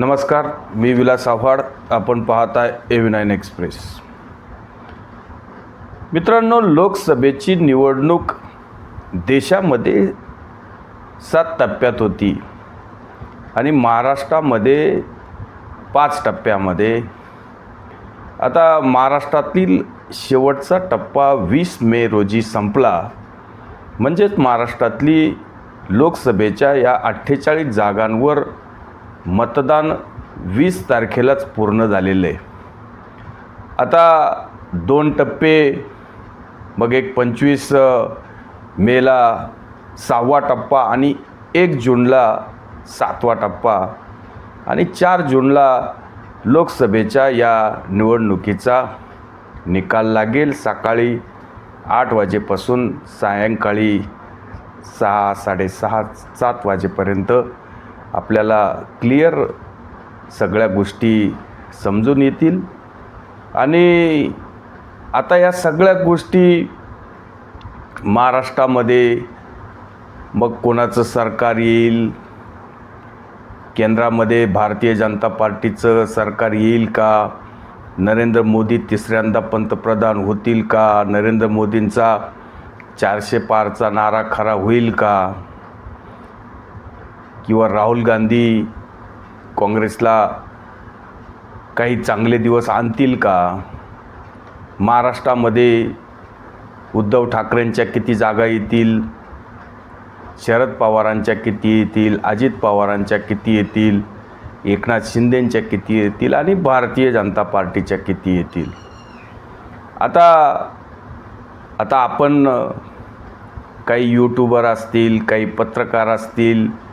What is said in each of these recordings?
नमस्कार मी विलास आव्हाड. आपण पाहताय ए नाईन एक्सप्रेस मित्रांनो लोकसभेची निवडणूक देशामध्ये सात टप्प्यात होती आणि महाराष्ट्रामध्ये पाच टप्प्यामध्ये. आता महाराष्ट्रातील शेवटचा टप्पा वीस मे रोजी संपला. म्हणजेच महाराष्ट्रातली लोकसभेच्या या अठ्ठेचाळीस जागांवर मतदान वीस तारखेलाच पूर्ण झालेलं आहे. आता दोन टप्पे मग एक पंचवीस मेला सहावा टप्पा आणि एक जूनला सातवा टप्पा आणि चार जूनला लोकसभेच्या या निवडणुकीचा निकाल लागेल. सकाळी आठ वाजेपासून सायंकाळी सहा साडेसहा सात वाजेपर्यंत आपल्याला क्लिअर सगळ्या गोष्टी समजून येतील. आणि आता या सगळ्या गोष्टी महाराष्ट्रामध्ये मग कोणाचं सरकार येईल? केंद्रामध्ये भारतीय जनता पार्टीचं सरकार येईल का? नरेंद्र मोदी तिसऱ्यांदा पंतप्रधान होतील का? नरेंद्र मोदींचा चारशे पारचा नारा खरा होईल का? किंवा राहुल गांधी काँग्रेसला काही चांगले दिवस आणतील का? महाराष्ट्रामध्ये उद्धव ठाकरेंच्या किती जागा येतील? शरद पवारांच्या किती येतील? अजित पवारांच्या किती येतील? एकनाथ शिंदेंच्या किती येतील? आणि भारतीय जनता पार्टीच्या किती येतील? आता आता आपण काही यूट्यूबर असतील काही पत्रकार असतील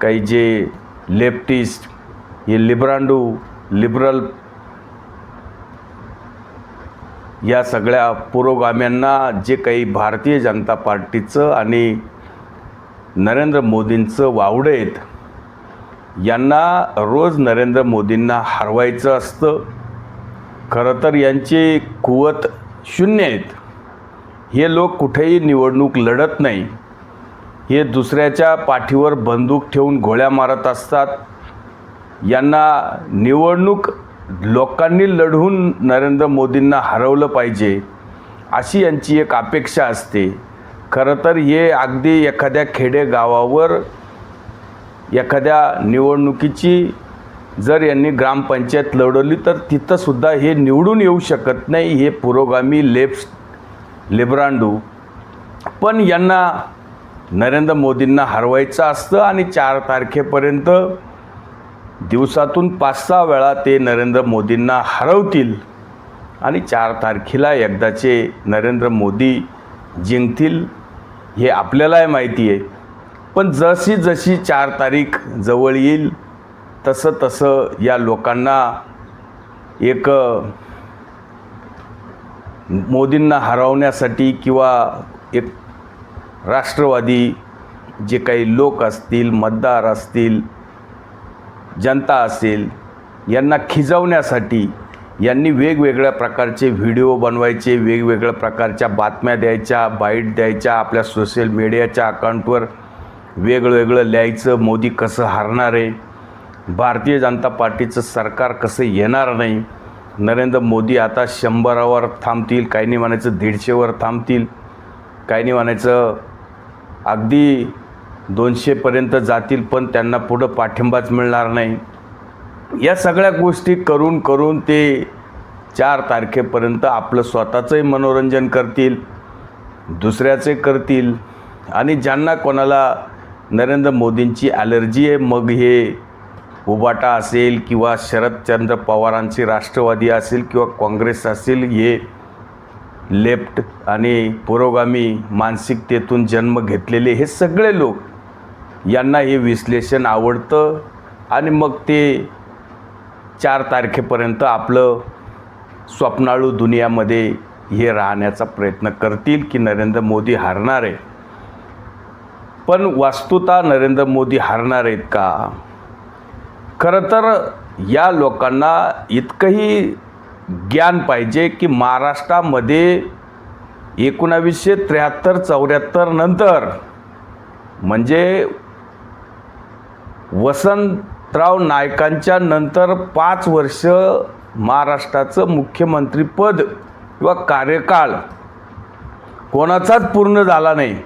काही जे लेफ्टिस्ट हे लिब्रांडू लिबरल या सगळ्या पुरोगाम्यांना जे काही भारतीय जनता पार्टीचं आणि नरेंद्र मोदींचं वावडं आहेत यांना रोज नरेंद्र मोदींना हरवायचं असतं. खरं तर यांची कुवत शून्य आहेत. हे लोक कुठेही निवडणूक लढत नाही. हे दुसऱ्याच्या पाठीवर बंदूक ठेवून गोळ्या मारत असतात. यांना निवडणूक लोकांनी लढवून नरेंद्र मोदींना हरवलं पाहिजे अशी यांची एक अपेक्षा असते. खरं तर हे अगदी एखाद्या खेडेगावावर एखाद्या निवडणुकीची जर यांनी ग्रामपंचायत लढवली तर तिथंसुद्धा हे निवडून येऊ शकत नाही हे पुरोगामी लेप्स लिब्रांडू. पण यांना नरेंद्र मोदींना हरवायचं असतं आणि चार तारखेपर्यंत दिवसातून पाच सहा वेळा ते नरेंद्र मोदींना हरवतील. आणि चार तारखेला एकदाचे नरेंद्र मोदी जिंकतील हे आपल्यालाही माहिती आहे. पण जशी जशी चार तारीख जवळ येईल तसं तसं या लोकांना एक मोदींना हरवण्यासाठी किंवा एक राष्ट्रवादी जे काही लोक असतील मतदार असतील जनता असेल यांना खिजवण्यासाठी यांनी वेगवेगळ्या प्रकारचे व्हिडिओ बनवायचे वेगवेगळ्या प्रकारच्या बातम्या द्यायच्या बाईट द्यायच्या आपल्या सोशल मीडियाच्या अकाउंटवर वेगवेगळं लिहायचं मोदी कसं हरणार आहे भारतीय जनता पार्टीचं सरकार कसं येणार नाही नरेंद्र मोदी आता शंभरावर थांबतील काही नाही म्हणायचं दीडशेवर थांबतील काही नाही म्हणायचं अगदी दोनशेपर्यंत जातील पण त्यांना पुढं पाठिंबाच मिळणार नाही. या सगळ्या गोष्टी करून करून ते चार तारखेपर्यंत आपलं स्वतःचंही मनोरंजन करतील दुसऱ्याचे करतील आणि ज्यांना कोणाला नरेंद्र मोदींची ॲलर्जी आहे मग हे उबाटा असेल किंवा शरदचंद्र पवारांची राष्ट्रवादी असेल किंवा काँग्रेस असेल हे लेफ्ट आणि पुरोगामी मानसिकतेतून जन्म घेतलेले हे सगळे लोक यांना हे विश्लेषण आवडतं आणि मग ते चार तारखेपर्यंत आपलं स्वप्नाळू दुनियामध्ये हे राहण्याचा प्रयत्न करतील की नरेंद्र मोदी हारणार आहे पण वास्तुता नरेंद्र मोदी हारणार आहेत का? खरं तर या लोकांना इतकंही ज्ञान पाहिजे की महाराष्ट्रामध्ये एकोणावीसशे त्र्याहत्तर चौऱ्याहत्तर नंतर म्हणजे वसंतराव नायकांच्या नंतर पाच वर्ष महाराष्ट्राचं मुख्यमंत्रीपद किंवा कार्यकाळ कोणाचाच पूर्ण झाला नाही.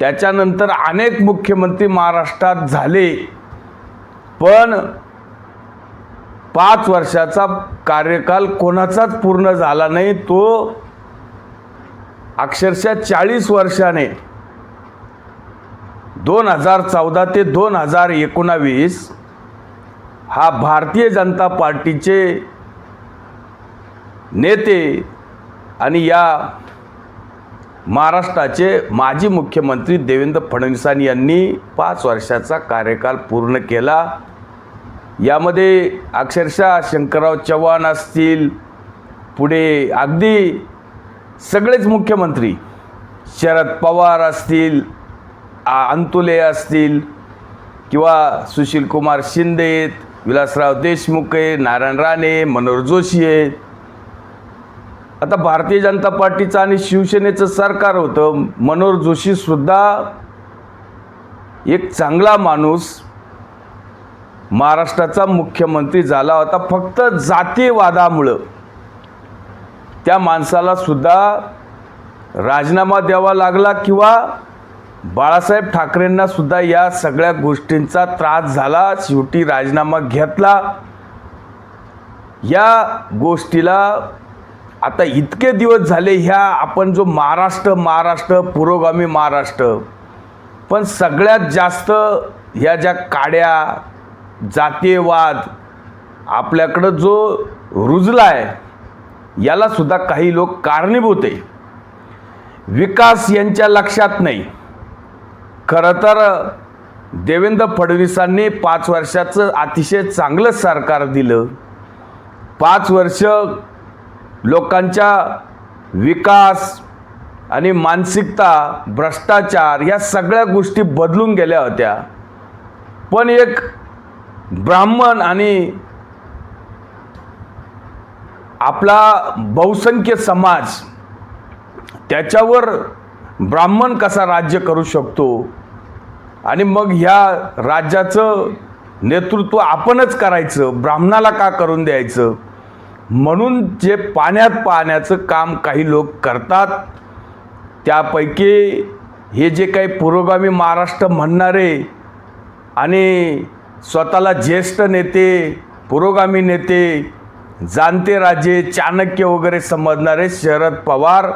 त्याच्यानंतर अनेक मुख्यमंत्री महाराष्ट्रात झाले. पण पाच वर्षाचा कार्यकाल कोणाचाच पूर्ण झाला नाही तो अक्षरशः चाळीस वर्षाने. दोन हजार चौदा ते दोन हजार एकोणावीस हा भारतीय जनता पार्टीचे नेते आणि या महाराष्ट्राचे माजी मुख्यमंत्री देवेंद्र फडणवीसांनी यांनी पाच वर्षाचा कार्यकाल पूर्ण केला. यामध्ये अक्षरशः शंकरराव चव्हाण असतील पुढे अगदी सगळेच मुख्यमंत्री शरद पवार असतील आ- अंतुले असतील किंवा सुशीलकुमार शिंदे आहेत, विलासराव देशमुख आहे नारायण राणे मनोहर जोशी आहेत. आता भारतीय जनता पार्टीचं आणि शिवसेनेचं सरकार होतं मनोहर जोशीसुद्धा एक चांगला माणूस महाराष्ट्राचा मुख्यमंत्री झाला होता. फक्त जातीवादामुळं. त्या माणसाला सुद्धा राजीनामा द्यावा लागला किंवा बाळासाहेब ठाकरेंना सुद्धा या सगळ्या गोष्टींचा त्रास झाला शेवटी राजीनामा घेतला. या गोष्टीला आता इतके दिवस झाले ह्या आपण जो महाराष्ट्र महाराष्ट्र पुरोगामी महाराष्ट्र पण सगळ्यात जास्त ह्या ज्या काड्या जातीयवाद आपल्याकडं जो रुजला आहे यालासुद्धा काही लोक कारणीभूत आहे. विकास यांच्या लक्षात नाही. खरं तर देवेंद्र फडणवीसांनी पाच वर्षाचं अतिशय चांगलं सरकार दिलं. पाच वर्ष लोकांच्या विकास आणि मानसिकता भ्रष्टाचार या सगळ्या गोष्टी बदलून गेल्या होत्या. पण एक ब्राह्मण आणि आपला बहुसंख्य समाज त्याच्यावर ब्राह्मण कसा राज्य करू शकतो? आणि मग ह्या राज्याचं नेतृत्व आपणच करायचं ब्राह्मणाला का करून द्यायचं? म्हणून जे पाण्यात पाहण्याचं काम काही लोक करतात त्यापैकी हे जे काही पुरोगामी महाराष्ट्र म्हणणारे आणि स्वतःला ज्येष्ठ नेते पुरोगामी नेते जाणते राजे चाणक्य वगैरे समजणारे शरद पवार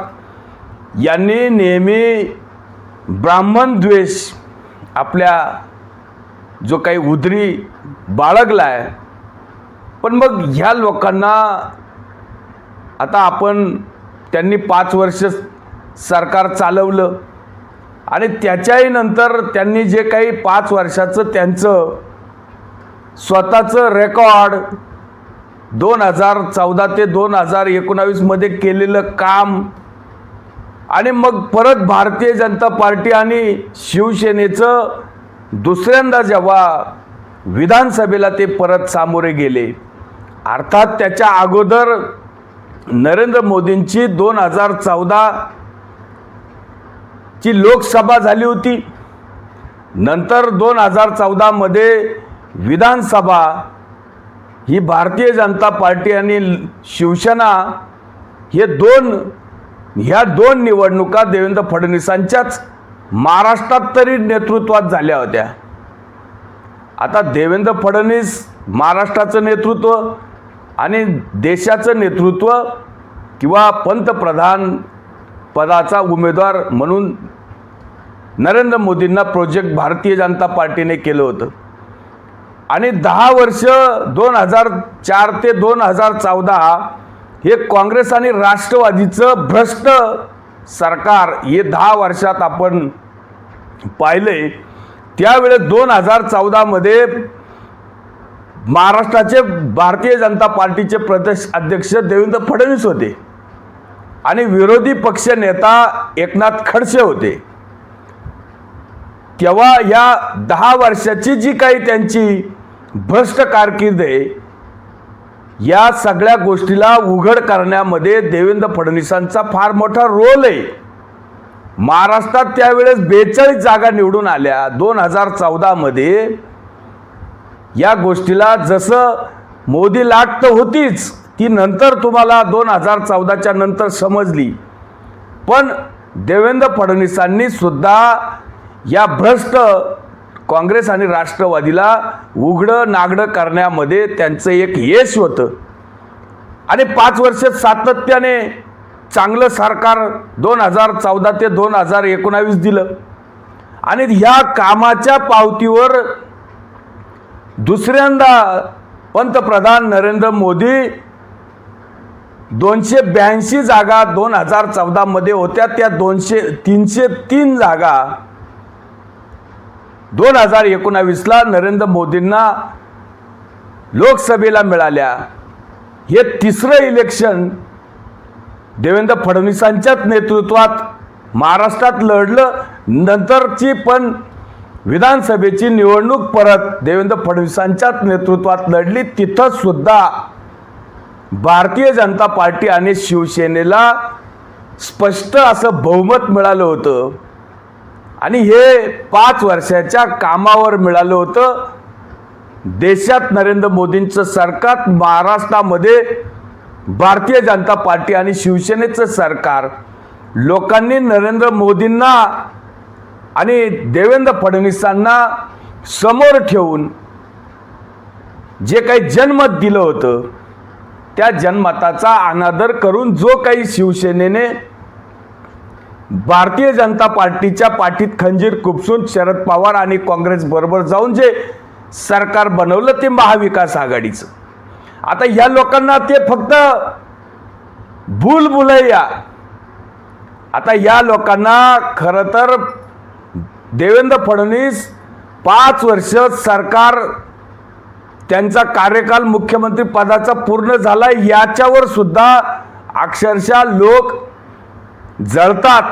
यांनी नेहमी ब्राह्मण द्वेष आपल्या जो काही उदरी बाळगला आहे पण मग ह्या लोकांना आता आपण त्यांनी पाच वर्ष सरकार चालवलं आणि त्याच्याही नंतर त्यांनी जे काही पाच वर्षाचं त्यांचं स्वतःचं रेकॉर्ड दोन हजार चौदा ते दोन हजार एकोणावीसमध्ये केलेलं काम. आणि मग परत भारतीय जनता पार्टी आणि शिवसेनेचं दुसऱ्यांदा जेव्हा विधानसभेला ते परत सामोरे गेले. अर्थात त्याच्या अगोदर नरेंद्र मोदींची दोन हजार चौदा ची लोकसभा झाली होती. नंतर दोन हजार चौदामध्ये विधानसभा ही भारतीय जनता पार्टी आणि शिवसेना हे दोन ह्या दोन निवडणुका देवेंद्र फडणवीसांच्याच महाराष्ट्रात तरी नेतृत्वात झाल्या होत्या. आता देवेंद्र फडणवीस महाराष्ट्राचं नेतृत्व आणि देशाचं नेतृत्व किंवा पंतप्रधान पदाचा उमेदवार म्हणून नरेंद्र मोदींना प्रोजेक्ट भारतीय जनता पार्टीने केलं होतं. आणि दहा वर्ष दोन हजार चार ते दोन हजार चौदा हे काँग्रेस आणि राष्ट्रवादीचं भ्रष्ट सरकार हे दहा वर्षात आपण पाहिले. त्यावेळेस दोन हजार चौदामध्ये महाराष्ट्राचे भारतीय जनता पार्टीचे प्रदेश अध्यक्ष देवेंद्र फडणवीस होते आणि विरोधी पक्ष नेता एकनाथ खडसे होते. तेव्हा या दहा वर्षाची जी काही त्यांची भ्रष्ट कारकीर्द आहे. या सगळ्या गोष्टीला उघड करण्यामध्ये देवेंद्र फडणवीसांचा फार मोठा रोल आहे. महाराष्ट्रात त्यावेळेस बेचाळीस जागा निवडून आल्या. दोन हजार चौदामध्ये या गोष्टीला जसं मोदी लाट तर होतीच ती नंतर तुम्हाला दोन हजार चौदाच्या नंतर समजली. पण देवेंद्र फडणवीसांनी सुद्धा या भ्रष्ट काँग्रेस आणि राष्ट्रवादीला उघडं नागडं करण्यामध्ये त्यांचं एक यश होतं. आणि पाच वर्ष सातत्याने चांगलं सरकार दोन हजार चौदा ते दोन हजार एकोणावीस दिलं. आणि ह्या कामाच्या पावतीवर दुसऱ्यांदा पंतप्रधान नरेंद्र मोदी दोनशे ब्याऐंशी जागा दोन हजार चौदामध्ये होत्या. त्या दोनशे तीनशे तीन जागा दोन हजार एकोणावीसला नरेंद्र मोदींना लोकसभेला मिळाल्या. हे तिसरं इलेक्शन देवेंद्र फडणवीसांच्याच नेतृत्वात महाराष्ट्रात लढलं. नंतरची पण विधानसभेची निवडणूक परत देवेंद्र फडणवीसांच्याच नेतृत्वात लढली. तिथं सुद्धा भारतीय जनता पार्टी आणि शिवसेनेला स्पष्ट असं बहुमत मिळालं होतं. आणि हे पाच वर्षाच्या कामावर मिळालं होतं. देशात नरेंद्र मोदींचं सरकार महाराष्ट्रामध्ये भारतीय जनता पार्टी आणि शिवसेनेचं सरकार. लोकांनी नरेंद्र मोदींना आणि देवेंद्र फडणवीसांना समोर ठेवून जे काही जनमत दिलं होतं त्या जनमताचा अनादर करून जो काही शिवसेनेने भारतीय जनता पार्टीच्या पाठीत खंजीर कुपसून शरद पवार आणि काँग्रेस बरोबर जाऊन जे सरकार बनवलं ते महाविकास आघाडीचं. आता या लोकांना ते फक्त भूल भुलैया. आता या लोकांना खरं तर देवेंद्र फडणवीस पाच वर्ष सरकार त्यांचा कार्यकाल मुख्यमंत्री पदाचा पूर्ण झाला याच्यावर सुद्धा अक्षरशः लोक जळतात.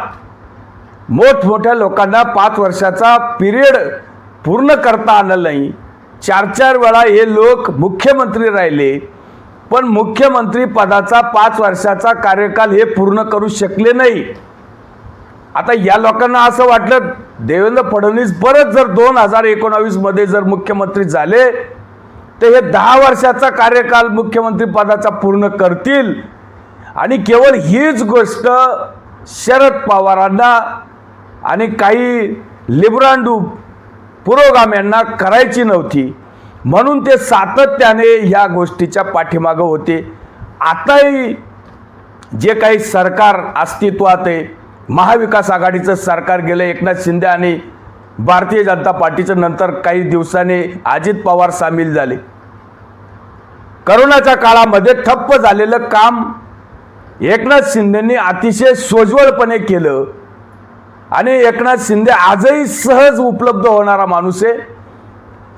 मोठमोठ्या लोकांना पाच वर्षाचा पिरियड पूर्ण करता आलं नाही. चार चार वेळा हे लोक मुख्यमंत्री राहिले पण मुख्यमंत्री पदाचा पाच वर्षाचा कार्यकाल हे पूर्ण करू शकले नाही. आता या लोकांना असं वाटलं देवेंद्र फडणवीस परत जर दोन हजार एकोणावीसमध्ये जर मुख्यमंत्री झाले तर हे दहा वर्षाचा कार्यकाल मुख्यमंत्री पदाचा पूर्ण करतील. आणि केवळ हीच गोष्ट शरद पवारांना आणि काही लिब्रांडू पुरोगाम्यांना करायची नव्हती. म्हणून ते सातत्याने ह्या गोष्टीच्या पाठीमागं होते. आताही जे काही सरकार अस्तित्वात आहे महाविकास आघाडीचं सरकार गेलं एकनाथ शिंदे आणि भारतीय जनता पार्टीचं नंतर काही दिवसांनी अजित पवार सामील झाले. करोनाच्या काळामध्ये ठप्प झालेलं काम एकनाथ शिंदेंनी अतिशय सोज्वळपणे केलं. आणि एकनाथ शिंदे आजही सहज उपलब्ध होणारा माणूस आहे.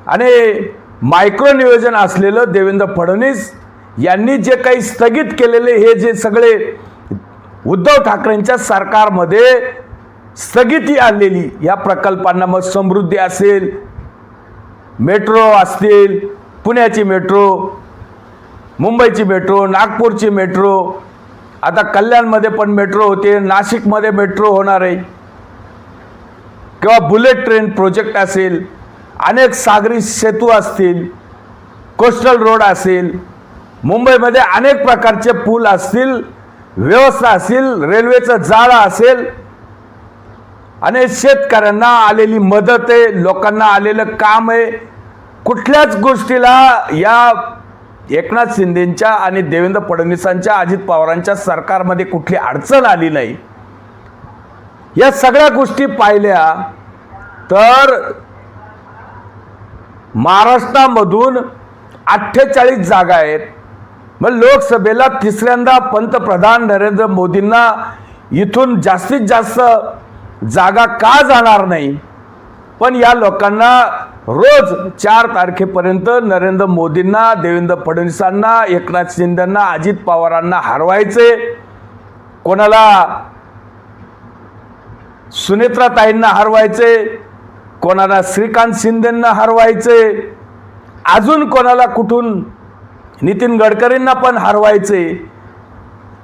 आणि मायक्रो नियोजन असलेलं देवेंद्र फडणवीस यांनी जे काही स्थगित केलेले हे जे सगळे उद्धव ठाकरेंच्या सरकारमध्ये स्थगिती आणलेली या प्रकल्पांना मग समृद्धी असेल मेट्रो असतील पुण्याची मेट्रो मुंबईची मेट्रो नागपूरची मेट्रो आता कल्याणमध्ये पण मेट्रो होते नाशिकमध्ये मेट्रो होणार आहे. किंवा बुलेट ट्रेन प्रोजेक्ट असेल अनेक सागरी सेतू असतील कोस्टल रोड असेल मुंबईमध्ये अनेक प्रकारचे पूल असतील व्यवस्था असेल रेल्वेचं जाळं असेल आणि शेतकऱ्यांना आलेली मदत आहे लोकांना आलेलं काम आहे. कुठल्याच गोष्टीला या एकनाथ शिंदेंच्या आणि देवेंद्र फडणवीसांच्या अजित पवारांच्या सरकारमध्ये कुठली अडचण आली नाही? या सगळ्या गोष्टी पाहिल्या तर महाराष्ट्रामधून अठ्ठेचाळीस जागा आहेत. मग लोकसभेला तिसऱ्यांदा पंतप्रधान नरेंद्र मोदींना इथून जास्तीत जास्त जागा का जाणार नाही? पण या लोकांना रोज चार तारखेपर्यंत नरेंद्र मोदींना देवेंद्र फडणवीसांना एकनाथ शिंदेंना अजित पवारांना हरवायचे. कोणाला? सुनेत्राताईंना हरवायचे. कोणाला? श्रीकांत शिंदेंना हरवायचे. अजून कोणाला कुठून? नितीन गडकरींना पण हरवायचे.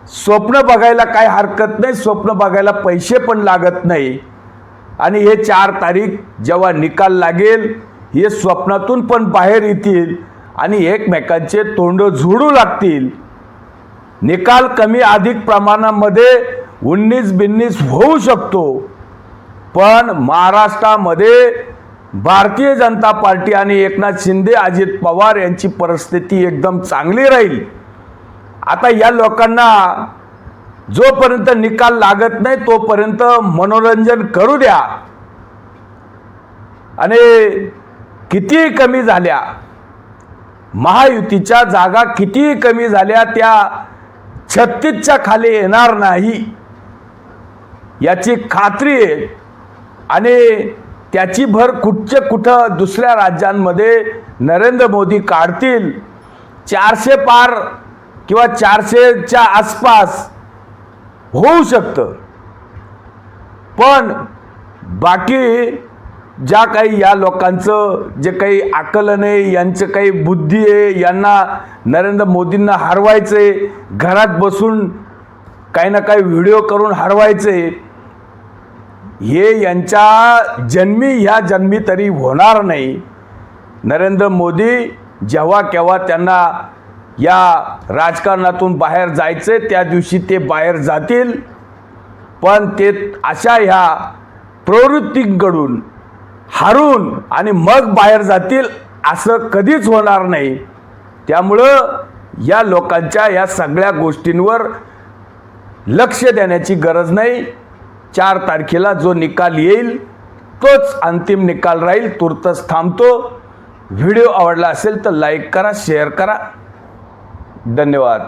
स्वप्न बघायला काही हरकत नाही स्वप्न बघायला पैसे पण लागत नाही. आणि हे चार तारीख जेव्हा निकाल लागेल हे स्वप्नातून पण बाहेर येतील आणि एकमेकांचे तोंड झोडू लागतील. निकाल कमी अधिक प्रमाणामध्ये उन्नीस बिन्नीस होऊ शकतो. पण महाराष्ट्रामध्ये भारतीय जनता पार्टी आणि एकनाथ शिंदे अजित पवार यांची परिस्थिती एकदम चांगली राहील. आता या लोकांना जोपर्यंत निकाल लागत नाही तोपर्यंत मनोरंजन करू द्या. आणि किती कमी झाल्या? महायुतीच्या जागा किती कमी झाल्या? त्या छत्तीसच्या खाली येणार नाही. याची खात्री आहे. आणि त्याची भर कुठचे कुठं दुसऱ्या राज्यांमध्ये नरेंद्र मोदी काढतील? चारशे पार किंवा चारशेच्या आसपास होऊ शकतं. पण बाकी ज्या काही या लोकांचं जे काही आकलन आहे यांचं काही बुद्धी आहे यांना नरेंद्र मोदींना हरवायचे घरात बसून काही ना काही व्हिडिओ करून हरवायचे हे यांच्या जन्मी ह्या जन्मी तरी होणार नाही. नरेंद्र मोदी जेव्हा केव्हा त्यांना या राजकारणातून बाहेर जायचे त्या दिवशी ते बाहेर जातील. पण ते अशा ह्या प्रवृत्तींकडून हारून आणि मग बाहेर जातील असं कधीच होणार नाही. त्यामुळं या लोकांच्या या सगळ्या गोष्टींवर लक्ष देण्याची गरज नाही. चार तारखेला जो निकाल येईल तोच अंतिम निकाल राहील. तुर्तच थांबतो. व्हिडिओ आवडला असेल तर लाईक करा शेअर करा. धन्यवाद.